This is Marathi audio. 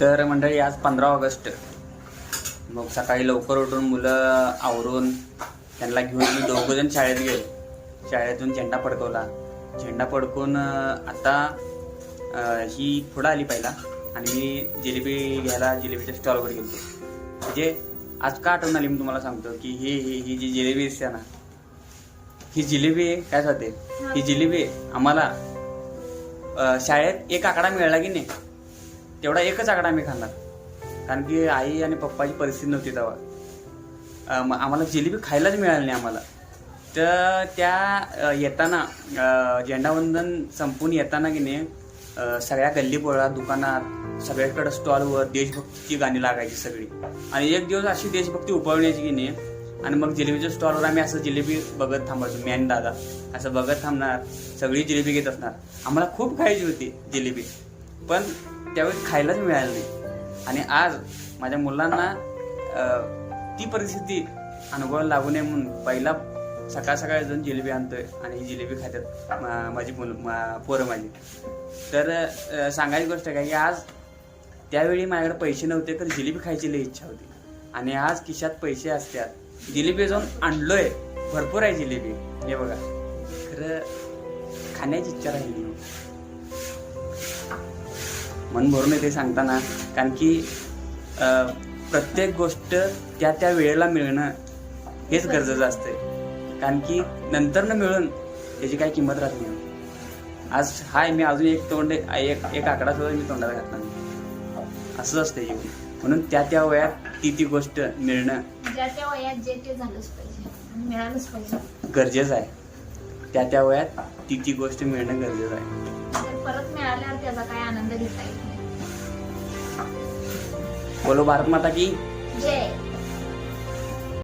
तर मंडळी आज पंधरा ऑगस्ट. मग सकाळी लवकर उठून मुलं आवरून त्यांना घेऊन मी दोघंजण शाळेत गेलो. शाळेतून झेंडा फडकवला. झेंडा फडकून आता ही पुढं आली पहिला आणि मी जिलेबी घ्यायला जिलेबीच्या स्टॉलवर गेलो. म्हणजे आज का आठवण आली मी तुम्हाला सांगतो की ही ही ही जी जिलेबी असते ना ही जिलेबी काय जाते ही जिलेबी आम्हाला शाळेत एक आकडा मिळाला की नाही? तेवढा एकच आकडा आम्ही खाणार कारण की आई आणि पप्पाची परिस्थिती नव्हती तेव्हा. मग आम्हाला जिलेबी खायलाच मिळाली नाही आम्हाला. तर त्या येताना झेंडावंदन संपून येताना की नाही सगळ्या गल्लीपोळा दुकानात सगळ्याकडं स्टॉलवर देशभक्तीची गाणी लागायची सगळी. आणि एक दिवस अशी देशभक्ती उपळण्याची की नाही आणि मग जिलेबीच्या स्टॉलवर आम्ही असं जिलेबी बघत थांबायचो मॅन दादा. असं बघत थांबणार सगळी जिलेबी घेत असणार. आम्हाला खूप खायची होती जिलेबी. पण त्यावेळी खायलाच मिळालं नाही. आणि आज माझ्या मुलांना ती परिस्थिती अनुभवायला लागू नये म्हणून पहिला सकाळ सकाळी जाऊन जिलेबी आणतोय आणि ही जिलेबी खात्यात मा- माझी मुलं मा- पोरं माझी. तर सांगायची गोष्ट काय की आज त्यावेळी माझ्याकडे पैसे नव्हते तर जिलेबी खायची लई इच्छा होती. आणि आज खिशात पैसे असतात. जिलेबी जाऊन आणलोय. भरपूर आहे जिलेबी. हे बघा. खरं खाण्याची इच्छा राहिली मन भरून येते सांगताना कारण की प्रत्येक गोष्ट त्या त्या वेळेला मिळणं हेच गरजेचं असतंय. कारण की नंतर न मिळून त्याची काही किंमत राहत नाही. आज हाय मी अजून एक तोंड एक एक आकडा सुद्धा मी तोंडाला घातला नाही. असंच असतं जीवन. म्हणून त्या त्या वयात ती ती गोष्ट मिळणं ज्या त्या वयात जे ते झालंच पाहिजे. आणि मिळालंच पाहिजे. गरजेचं आहे. त्या त्या वयात ती ती गोष्ट मिळणं गरजेचं आहे. काय आनंद घेता येत नाही बोलो भारत माता की जय